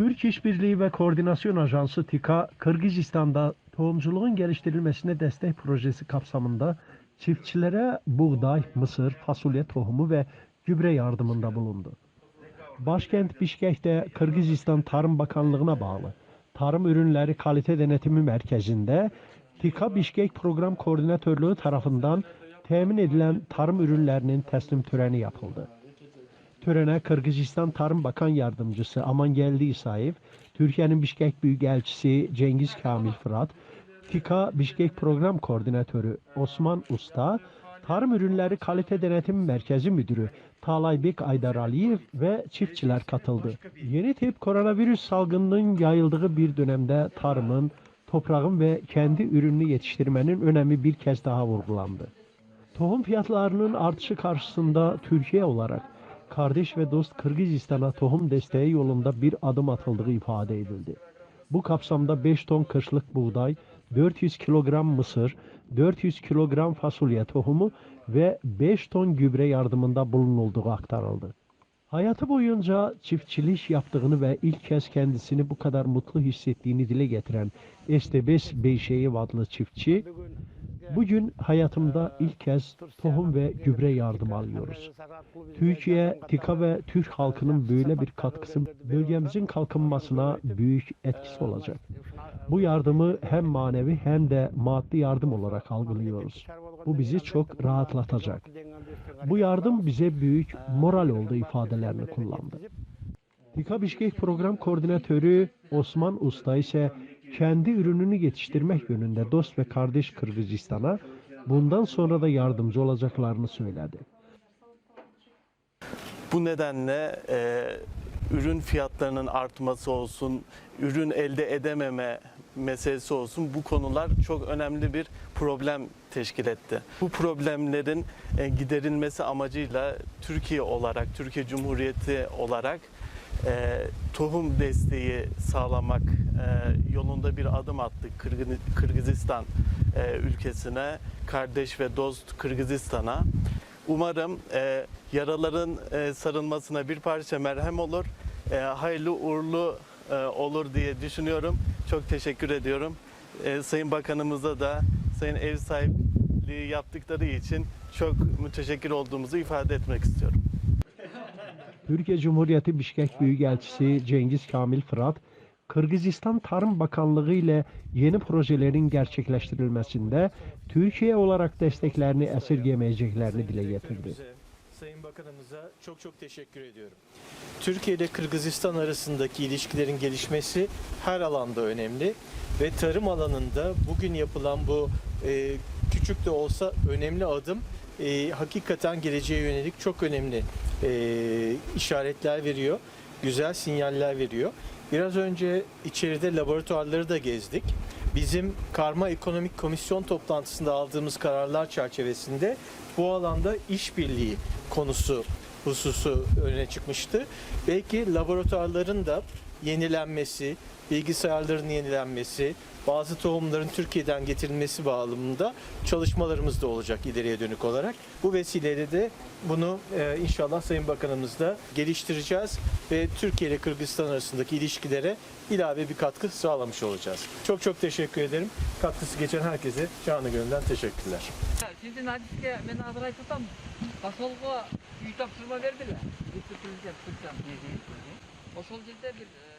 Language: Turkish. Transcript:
İşbirliği ve Koordinasyon Ajansı TİKA, Kırgızistan'da tohumculuğun geliştirilmesine destek projesi kapsamında çiftçilere buğday, mısır, fasulye tohumu ve gübre yardımında bulundu. Başkent Bişkek'te Kırgızistan Tarım Bakanlığı'na bağlı Tarım Ürünleri Kalite Denetimi Merkezi'nde TİKA Bişkek Program Koordinatörlüğü tarafından temin edilen tarım ürünlerinin teslim töreni yapıldı. Törene Kırgızistan Tarım Bakan Yardımcısı Amangeldi İsayev, Türkiye'nin Bişkek Büyükelçisi Cengiz Kamil Fırat, TİKA Bişkek Program Koordinatörü Osman Usta, Tarım Ürünleri Kalite Denetim Merkezi Müdürü Talaybek Aydar Aliyev ve çiftçiler katıldı. Yeni tip koronavirüs salgınının yayıldığı bir dönemde tarımın, toprağın ve kendi ürününü yetiştirmenin önemi bir kez daha vurgulandı. Tohum fiyatlarının artışı karşısında Türkiye olarak kardeş ve dost Kırgızistan'a tohum desteği yolunda bir adım atıldığı ifade edildi. Bu kapsamda 5 ton kışlık buğday, 400 kilogram mısır, 400 kilogram fasulye tohumu ve 5 ton gübre yardımında bulunulduğu aktarıldı. Hayatı boyunca çiftçilik yaptığını ve ilk kez kendisini bu kadar mutlu hissettiğini dile getiren Estebes Beyşeyev adlı çiftçi, Bugün hayatımda ilk kez tohum ve gübre yardım alıyoruz. Türkiye, TİKA ve Türk halkının böyle bir katkısı bölgemizin kalkınmasına büyük etkisi olacak. Bu yardımı hem manevi hem de maddi yardım olarak algılıyoruz. Bu bizi çok rahatlatacak. Bu yardım bize büyük moral oldu ifadelerini kullandı. TİKA Bişkek Program Koordinatörü Osman Usta ise kendi ürününü yetiştirmek yönünde dost ve kardeş Kırgızistan'a bundan sonra da yardımcı olacaklarını söyledi. Bu nedenle e, ürün fiyatlarının artması olsun, ürün elde edememe meselesi olsun bu konular çok önemli bir problem teşkil etti. Bu problemlerin e, giderilmesi amacıyla Türkiye olarak, Türkiye Cumhuriyeti olarak e, tohum desteği sağlamak e, yolunda bir adım attık Kırgı- Kırgızistan e, ülkesine, kardeş ve dost Kırgızistan'a. Umarım e, yaraların e, sarılmasına bir parça merhem olur, e, hayırlı uğurlu e, olur diye düşünüyorum. Çok teşekkür ediyorum. E, Sayın Bakanımıza da Sayın ev sahipliği yaptıkları için çok müteşekkir olduğumuzu ifade etmek istiyorum. Türkiye Cumhuriyeti Bişkek Büyükelçisi Cengiz Kamil Fırat, Kırgızistan Tarım Bakanlığı ile yeni projelerin gerçekleştirilmesinde Türkiye olarak desteklerini esirgemeyeceklerini dile getirdi. Sayın Bakanımıza çok çok teşekkür ediyorum. Türkiye ile Kırgızistan arasındaki ilişkilerin gelişmesi her alanda önemli ve tarım alanında bugün yapılan bu e, küçük de olsa önemli adım e, hakikaten geleceğe yönelik çok önemli e, işaretler veriyor, güzel sinyaller veriyor. Biraz önce içeride laboratuvarları da gezdik. Bizim Karma Ekonomik Komisyon toplantısında aldığımız kararlar çerçevesinde bu alanda işbirliği konusu hususu öne çıkmıştı. Belki laboratuvarların da yenilenmesi, bilgisayarların yenilenmesi, bazı tohumların Türkiye'den getirilmesi bağlamında çalışmalarımız da olacak ileriye dönük olarak. Bu vesileyle de bunu e, inşallah Sayın Bakanımızla geliştireceğiz ve Türkiye ile Kırgızistan arasındaki ilişkilere ilave bir katkı sağlamış olacağız. Çok çok teşekkür ederim. Katkısı geçen herkese canı gönülden teşekkürler. Sizin hadisle beni hazır aytırsam, Kasolga uy tapşırma verdiler. Bitti prezident Türkçen. Oşol cilde bir e,